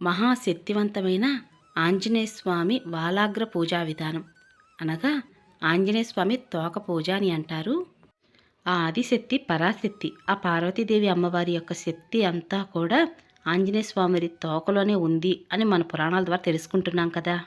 మహాశక్తివంతమైన ఆంజనేయ స్వామి వాలాగ్ర పూజా విధానం. అనగా ఆంజనేయ స్వామి తోక పూజ అని అంటారు. ఆ ఆదిశక్తి పరాశక్తి ఆ పార్వతీదేవి అమ్మవారి యొక్క శక్తి అంతా కూడా ఆంజనేయ స్వామి తోకలోనే ఉంది అని మన పురాణాల ద్వారా తెలుసుకుంటున్నాం కదా.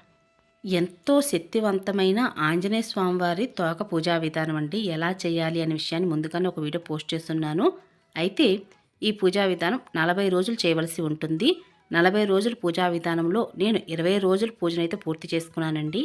ఎంతో శక్తివంతమైన ఆంజనేయ స్వామివారి తోక పూజా విధానం అండి. ఎలా చేయాలి అనే విషయాన్ని ముందుగానే ఒక వీడియో పోస్ట్ చేస్తున్నాను. అయితే ఈ పూజా విధానం నలభై రోజులు చేయవలసి ఉంటుంది. నలభై రోజుల పూజా విధానంలో నేను ఇరవై రోజుల పూజనైతే పూర్తి చేసుకున్నానండి.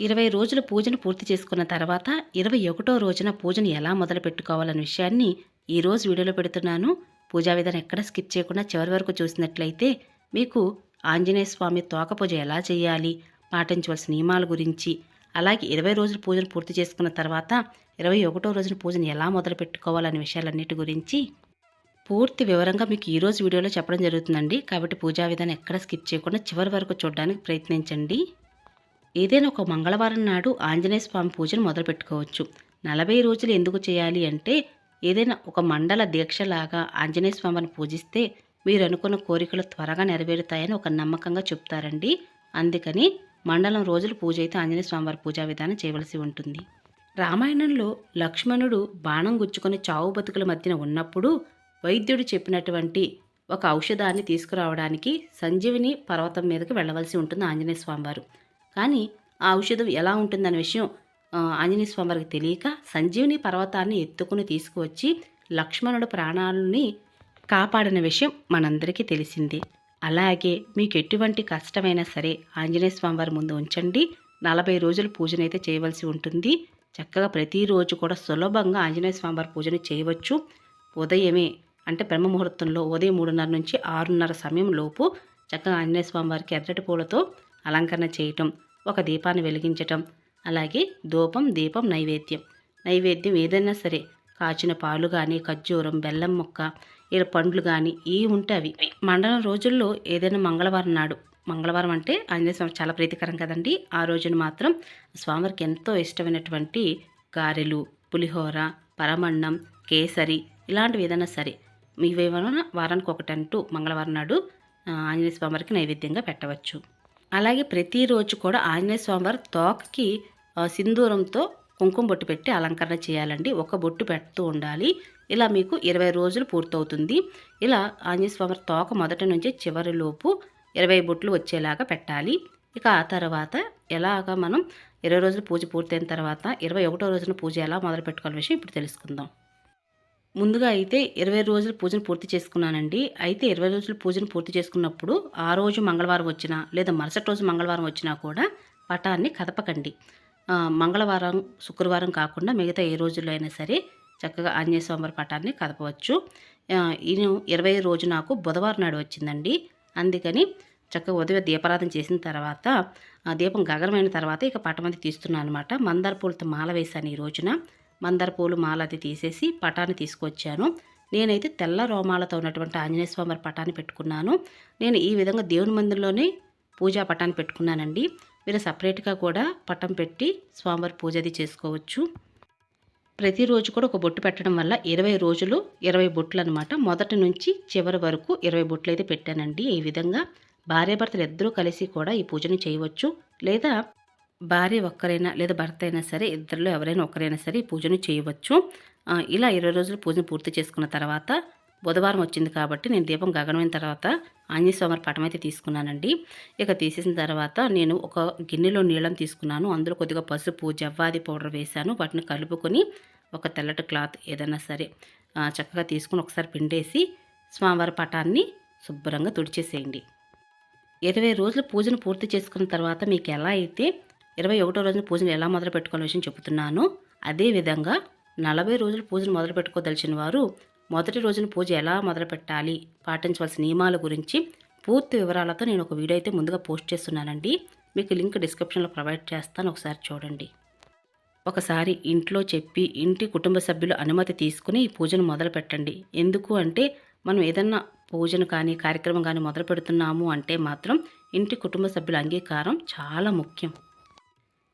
ఇరవై రోజుల పూజను పూర్తి చేసుకున్న తర్వాత ఇరవై ఒకటో రోజున పూజను ఎలా మొదలు పెట్టుకోవాలనే విషయాన్ని ఈరోజు వీడియోలో పెడుతున్నాను. పూజా విధానం ఎక్కడ స్కిప్ చేయకుండా చివరి వరకు చూసినట్లయితే మీకు ఆంజనేయ స్వామి తోక పూజ ఎలా చేయాలి పాటించవలసిన నియమాల గురించి అలాగే ఇరవై రోజుల పూజను పూర్తి చేసుకున్న తర్వాత ఇరవై ఒకటో రోజున పూజను ఎలా మొదలు పెట్టుకోవాలనే విషయాలన్నిటి గురించి పూర్తి వివరంగా మీకు ఈరోజు వీడియోలో చెప్పడం జరుగుతుందండి. కాబట్టి పూజా విధానం ఎక్కడ స్కిప్ చేయకుండా చివరి వరకు చూడడానికి ప్రయత్నించండి. ఏదైనా ఒక మంగళవారం నాడు ఆంజనేయ స్వామి పూజను మొదలు పెట్టుకోవచ్చు. నలభై రోజులు ఎందుకు చేయాలి అంటే ఏదైనా ఒక మండల దీక్షలాగా ఆంజనేయ స్వామిని పూజిస్తే మీరు అనుకున్న కోరికలు త్వరగా నెరవేరుతాయని ఒక నమ్మకంగా చెప్తారండి. అందుకని మండలం రోజులు పూజ అయితే ఆంజనేయ స్వామివారి పూజా విధానం చేయవలసి ఉంటుంది. రామాయణంలో లక్ష్మణుడు బాణం గుచ్చుకొని చావు బతుకుల మధ్యన ఉన్నప్పుడు వైద్యుడు చెప్పినటువంటి ఒక ఔషధాన్ని తీసుకురావడానికి సంజీవిని పర్వతం మీదకి వెళ్ళవలసి ఉంటుంది ఆంజనేయ స్వామివారు కానీ ఆ ఔషధం ఎలా ఉంటుందనే విషయం ఆంజనేయ స్వామివారికి తెలియక సంజీవిని పర్వతాన్ని ఎత్తుకుని తీసుకువచ్చి లక్ష్మణుడు ప్రాణాలని కాపాడిన విషయం మనందరికీ తెలిసింది. అలాగే మీకు ఎటువంటి కష్టమైనా సరే ఆంజనేయ స్వామివారి ముందు ఉంచండి. నలభై రోజులు పూజనైతే చేయవలసి ఉంటుంది. చక్కగా ప్రతిరోజు కూడా సులభంగా ఆంజనేయ స్వామివారి పూజను చేయవచ్చు. ఉదయమే అంటే బ్రహ్మ ముహూర్తంలో ఉదయం మూడున్నర నుంచి ఆరున్నర సమయం లోపు చక్కగా ఆంజనేయ స్వామివారికి ఎర్రటి పూలతో అలంకరణ చేయటం ఒక దీపాన్ని వెలిగించటం అలాగే ధూపం దీపం నైవేద్యం. నైవేద్యం ఏదైనా సరే కాచిన పాలు కానీ ఖర్జూరం బెల్లం మొక్క ఇలా పండ్లు కానీ ఇవి ఉంటే అవి. మండలం రోజుల్లో ఏదైనా మంగళవారం నాడు మంగళవారం అంటే ఆంజనేయ స్వామి చాలా ప్రీతికరం కదండి. ఆ రోజున మాత్రం స్వామివారికి ఎంతో ఇష్టమైనటువంటి గారెలు పులిహోర పరమన్నం కేసరి ఇలాంటివి ఏదైనా సరే మీవేమైనా వారానికి ఒకటి అంటూ మంగళవారం నాడు ఆంజనేయ స్వామివారికి నైవేద్యంగా పెట్టవచ్చు. అలాగే ప్రతిరోజు కూడా ఆంజనేయ స్వామివారి తోకకి సింధూరంతో కుంకుమ బొట్టు పెట్టి అలంకరణ చేయాలండి. ఒక బొట్టు పెడుతూ ఉండాలి. ఇలా మీకు ఇరవై రోజులు పూర్తవుతుంది. ఇలా ఆంజనేయ స్వామి తోక మొదటి నుంచి చివరిలోపు ఇరవై బొట్లు వచ్చేలాగా పెట్టాలి. ఇక ఆ తర్వాత ఎలాగ మనం ఇరవై రోజులు పూజ పూర్తయిన తర్వాత ఇరవై ఒకటో రోజున పూజ ఎలా మొదలు పెట్టుకోవాలనే విషయం ఇప్పుడు తెలుసుకుందాం. ముందుగా అయితే ఇరవై రోజుల పూజను పూర్తి చేసుకున్నానండి. అయితే ఇరవై రోజుల పూజను పూర్తి చేసుకున్నప్పుడు ఆ రోజు మంగళవారం వచ్చినా లేదా మరుసటి రోజు మంగళవారం వచ్చినా కూడా పటాన్ని కదపకండి. మంగళవారం శుక్రవారం కాకుండా మిగతా ఏ రోజుల్లో అయినా సరే చక్కగా ఆంజనేయ స్వామివారి పటాన్ని కదపవచ్చు. ఈయన ఇరవై రోజు నాకు బుధవారం నాడు వచ్చిందండి. అందుకని చక్కగా ఉదయం దీపారాధన చేసిన తర్వాత ఆ దీపం గగనమైన తర్వాత ఇక పటం అది తీస్తున్నాను అనమాట మందార పూలతో మాల వేశాను ఈ రోజున. మందార పూలు మాలది తీసేసి పటాన్ని తీసుకొచ్చాను. నేనైతే తెల్ల రోమాలతో ఉన్నటువంటి ఆంజనేయ స్వామి పటాన్ని పెట్టుకున్నాను. నేను ఈ విధంగా దేవుని మందిరంలోనే పూజా పటాన్ని పెట్టుకున్నానండి. మీరు సపరేట్గా కూడా పటం పెట్టి స్వామివారి పూజ అది చేసుకోవచ్చు. ప్రతిరోజు కూడా ఒక బొట్టు పెట్టడం వల్ల ఇరవై రోజులు ఇరవై బొట్లు అనమాట మొదటి నుంచి చివరి వరకు ఇరవై బొట్లు అయితే పెట్టానండి. ఈ విధంగా భార్యాభర్తలు ఇద్దరూ కలిసి కూడా ఈ పూజను చేయవచ్చు. లేదా భార్య ఒక్కరైనా లేదా భర్త అయినా సరే ఇద్దరిలో ఎవరైనా ఒక్కరైనా సరే ఈ పూజను చేయవచ్చు. ఇలా ఇరవై రోజులు పూజను పూర్తి చేసుకున్న తర్వాత బుధవారం వచ్చింది కాబట్టి నేను దీపం గగనమైన తర్వాత ఆంజనేయస్వామి పటం అయితే తీసుకున్నానండి. ఇక తీసేసిన తర్వాత నేను ఒక గిన్నెలో నీళ్ళని తీసుకున్నాను. అందులో కొద్దిగా పసుపు జవ్వాది పౌడర్ వేశాను. వాటిని కలుపుకొని ఒక తెల్లటి క్లాత్ ఏదైనా సరే చక్కగా తీసుకుని ఒకసారి పిండేసి స్వామివారి పటాన్ని శుభ్రంగా తుడిచేసేయండి. ఇరవై రోజులు పూజను పూర్తి చేసుకున్న తర్వాత మీకు ఎలా అయితే ఇరవై ఒకటో రోజున పూజను ఎలా మొదలు పెట్టుకోవాలని విషయం చెబుతున్నాను. అదేవిధంగా నలభై రోజులు పూజను మొదలు పెట్టుకోదలిచిన వారు మొదటి రోజున పూజ ఎలా మొదలు పెట్టాలి పాటించవలసిన నియమాల గురించి పూర్తి వివరాలతో నేను ఒక వీడియో అయితే ముందుగా పోస్ట్ చేస్తున్నానండి. మీకు లింక్ డిస్క్రిప్షన్లో ప్రొవైడ్ చేస్తాను ఒకసారి చూడండి. ఒకసారి ఇంట్లో చెప్పి ఇంటి కుటుంబ సభ్యులు అనుమతి తీసుకుని ఈ పూజను మొదలు పెట్టండి. ఎందుకు అంటే మనం ఏదన్నా పూజను కానీ కార్యక్రమం కానీ మొదలు పెడుతున్నాము అంటే మాత్రం ఇంటి కుటుంబ సభ్యుల అంగీకారం చాలా ముఖ్యం.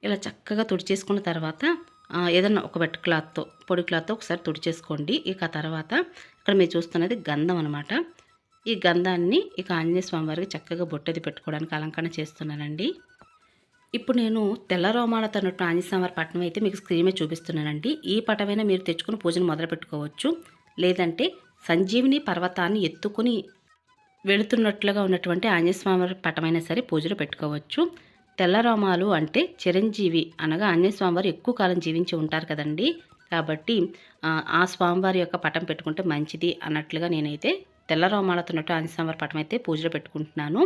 ఇలా చక్కగా తుడిచేసుకున్న తర్వాత ఏదైనా ఏదన్నా ఒక వెట్ క్లాత్తో పొడి క్లాత్తో ఒకసారి తుడిచేసుకోండి. ఇక తర్వాత ఇక్కడ మీరు చూస్తున్నది గంధం అనమాట ఈ గంధాన్ని ఇక ఆంజనేయ స్వామివారికి చక్కగా బొట్టది పెట్టుకోవడానికి అలంకరణ చేస్తున్నానండి. ఇప్పుడు నేను తెల్ల రోమాలతో ఉన్నట్టు ఆంజనేయస్వామివారి పట్టణం అయితే మీకు స్క్రీన్ చూపిస్తున్నానండి. ఈ పటమైనా మీరు తెచ్చుకుని పూజను మొదలు పెట్టుకోవచ్చు. లేదంటే సంజీవిని పర్వతాన్ని ఎత్తుకుని వెళుతున్నట్లుగా ఉన్నటువంటి ఆంజనేయ స్వామివారి పటమైనా సరే పూజలు పెట్టుకోవచ్చు. తెల్ల రోమాలు అంటే చిరంజీవి అనగా ఆంజనేయ స్వామివారు ఎక్కువ కాలం జీవించి ఉంటారు కదండి. కాబట్టి ఆ, స్వామివారి యొక్క పటం పెట్టుకుంటే మంచిది అన్నట్లుగా నేనైతే తెల్ల రోమాలతో ఉన్నట్టు ఆంజనేయ స్వామివారి పటం అయితే పూజలు పెట్టుకుంటున్నాను.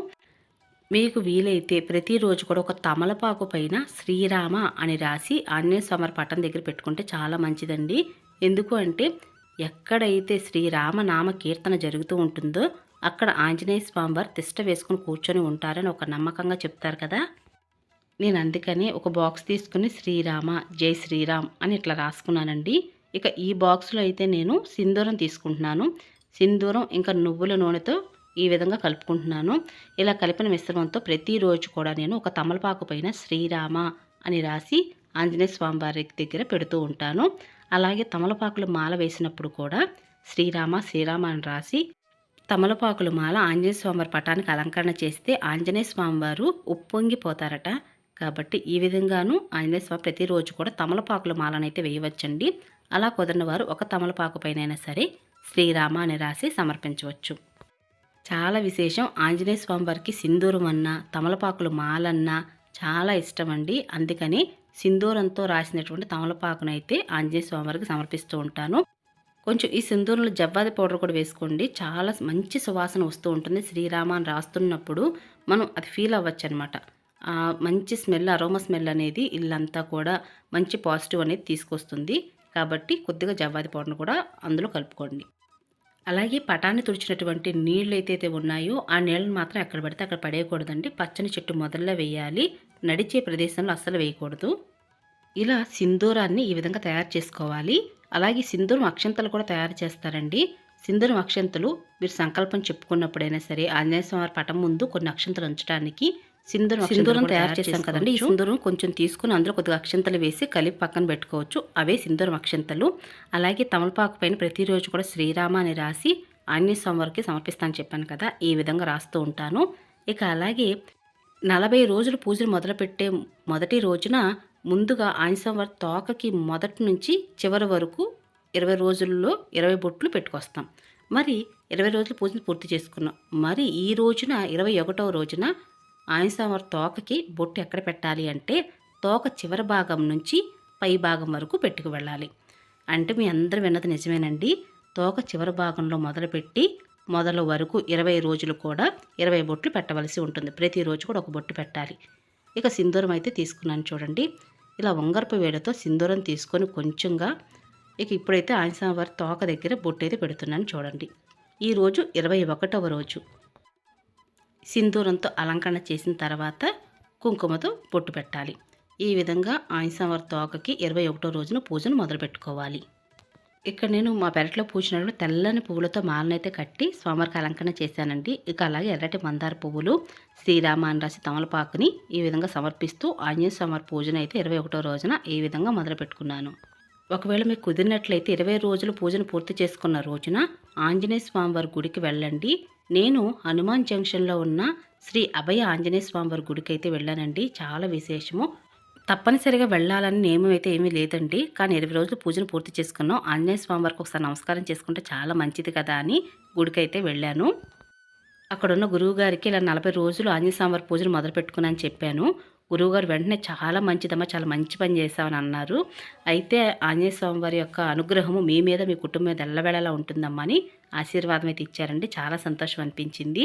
మీకు వీలైతే ప్రతిరోజు కూడా ఒక తమలపాకు పైన శ్రీరామ అని రాసి ఆంజనేయ స్వామి పట్టం దగ్గర పెట్టుకుంటే చాలా మంచిదండి. ఎందుకు అంటే ఎక్కడైతే శ్రీరామ నామ కీర్తన జరుగుతూ ఉంటుందో అక్కడ ఆంజనేయ స్వామివారు తిష్ట వేసుకుని కూర్చొని ఉంటారని ఒక నమ్మకంగా చెప్తారు కదా. నేను అందుకని ఒక బాక్స్ తీసుకుని శ్రీరామ జై శ్రీరామ్ అని ఇట్లా రాసుకున్నానండి. ఇక ఈ బాక్స్లో అయితే నేను సింధూరం తీసుకుంటున్నాను. సింధూరం ఇంకా నువ్వుల నూనెతో ఈ విధంగా కలుపుకుంటున్నాను. ఇలా కలిపిన మిశ్రమంతో ప్రతిరోజు కూడా నేను ఒక తమలపాకు పైన శ్రీరామ అని రాసి ఆంజనేయ స్వామి వారి దగ్గర పెడుతూ ఉంటాను. అలాగే తమలపాకులు మాల వేసినప్పుడు కూడా శ్రీరామ శ్రీరామ అని రాసి తమలపాకులు మాల ఆంజనేయ స్వామివారి పటానికి అలంకరణ చేస్తే ఆంజనేయ స్వామివారు ఉప్పొంగిపోతారట. కాబట్టి ఈ విధంగాను ఆంజనేయ స్వామి ప్రతిరోజు కూడా తమలపాకుల మాలనైతే వేయవచ్చండి. అలా కుదరిన వారు ఒక తమలపాకు పైన సరే శ్రీరామ అని రాసి సమర్పించవచ్చు. చాలా విశేషం ఆంజనేయ స్వామి వారికి సింధూరం అన్నా తమలపాకులు మాలన్నా చాలా ఇష్టం అండి అందుకని సింధూరంతో రాసినటువంటి తమలపాకునైతే ఆంజనేయ స్వామి వారికి సమర్పిస్తూ ఉంటాను. కొంచెం ఈ సింధూరంలో జవ్వాది పౌడర్ కూడా వేసుకోండి. చాలా మంచి సువాసన వస్తూ ఉంటుంది. శ్రీరామ అని రాస్తున్నప్పుడు మనం అది ఫీల్ అవ్వచ్చు అనమాట మంచి స్మెల్ అరోమా స్మెల్ అనేది ఇల్లంతా కూడా మంచి పాజిటివ్ అనేది తీసుకొస్తుంది. కాబట్టి కొద్దిగా జవ్వాది పౌడర్ కూడా అందులో కలుపుకోండి. అలాగే పటాన్ని తుడిచినటువంటి నీళ్ళు ఏదైతే ఉన్నాయో ఆ నీళ్ళని మాత్రం ఎక్కడ పడితే అక్కడ పడేయకూడదండి. పచ్చని చెట్టు మొదల్లో వేయాలి. నడిచే ప్రదేశంలో అస్సలు వేయకూడదు. ఇలా సింధూరాన్ని ఈ విధంగా తయారు చేసుకోవాలి. అలాగే సింధూరం అక్షంతలు కూడా తయారు చేస్తారండి. సింధూరం అక్షంతలు మీరు సంకల్పం చెప్పుకున్నప్పుడైనా సరే ఆంజనేయ స్వామి పటం ముందు కొన్ని అక్షంతలు ఉంచడానికి సింధూరం సింధూరం తయారు చేస్తాం కదండి. ఈ సింధూరం కొంచెం తీసుకుని అందులో కొద్దిగా అక్షంతలు వేసి కలిపి పక్కన పెట్టుకోవచ్చు. అవే సింధూరం అక్షంతలు. అలాగే తమలపాకు పైన ప్రతిరోజు కూడా శ్రీరామ అని రాసి ఆంజనేయ స్వామి వారికి సమర్పిస్తాను చెప్పాను కదా ఈ విధంగా రాస్తూ ఉంటాను. ఇక అలాగే నలభై రోజులు పూజలు మొదలుపెట్టే మొదటి రోజున ముందుగా ఆంజనేయ తోకకి మొదటి నుంచి చివరి వరకు ఇరవై రోజుల్లో ఇరవై బొట్లు పెట్టుకొస్తాం. మరి ఇరవై రోజులు పూజను పూర్తి చేసుకున్నాం. మరి ఈ రోజున ఇరవై ఒకటవ రోజున ఆంజనేయ తోకకి బొట్టు ఎక్కడ పెట్టాలి అంటే తోక చివరి భాగం నుంచి పై భాగం వరకు పెట్టుకు వెళ్ళాలి. అంటే మీ అందరూ విన్నది నిజమేనండి. తోక చివరి భాగంలో మొదలుపెట్టి మొదలు వరకు ఇరవై రోజులు కూడా ఇరవై బొట్లు పెట్టవలసి ఉంటుంది. ప్రతిరోజు కూడా ఒక బొట్టు పెట్టాలి. ఇక సింధూరం అయితే తీసుకున్నాను చూడండి. ఇలా వంగరపు వేడతో సింధూరం తీసుకొని కొంచెంగా ఇక ఇప్పుడైతే ఆంజనేయ వారి తోక దగ్గర బొట్టు అయితే పెడుతున్నాను చూడండి. ఈరోజు ఇరవై ఒకటవ రోజు. సింధూరంతో అలంకరణ చేసిన తర్వాత కుంకుమతో బొట్టు పెట్టాలి. ఈ విధంగా ఆంజనేయ తోకకి ఇరవై ఒకటో రోజున పూజను మొదలుపెట్టుకోవాలి. ఇక్కడ నేను మా పెరట్లో పూసినప్పుడు తెల్లని పువ్వులతో మాలనైతే కట్టి స్వామివారికి అలంకరణ చేశానండి. ఇక అలాగే ఎర్రటి మందార పువ్వులు శ్రీరామ అని రాసి తమలపాకుని ఈ విధంగా సమర్పిస్తూ ఆంజనేయ స్వామి పూజను అయితే ఇరవై ఒకటో రోజున ఈ విధంగా మొదలుపెట్టుకున్నాను. ఒకవేళ మీకు కుదిరినట్లయితే ఇరవై రోజులు పూజను పూర్తి చేసుకున్న రోజున ఆంజనేయ స్వామివారి గుడికి వెళ్ళండి. నేను హనుమాన్ జంక్షన్లో ఉన్న శ్రీ అభయ ఆంజనేయ స్వామివారి గుడికి అయితే వెళ్ళానండి. చాలా విశేషము. తప్పనిసరిగా వెళ్ళాలని నియమం అయితే ఏమీ లేదండి. కానీ ఇరవై రోజులు పూజను పూర్తి చేసుకున్నాం. ఆంజనేయ స్వామి వారికి ఒకసారి నమస్కారం చేసుకుంటే చాలా మంచిది కదా అని గుడికైతే వెళ్ళాను. అక్కడున్న గురువు గారికి ఇలా నలభై రోజులు ఆంజనేయ స్వామి వారి పూజను మొదలుపెట్టుకున్నాను చెప్పాను. గురువుగారు వెంటనే చాలా మంచిదమ్మా చాలా మంచి పని చేశామని అన్నారు. అయితే ఆంజనేయ స్వామి వారి యొక్క అనుగ్రహము మీ మీద మీ కుటుంబం మీద ఎల్లవేళలా ఉంటుందమ్మా అని ఆశీర్వాదం అయితే ఇచ్చారండి. చాలా సంతోషం అనిపించింది.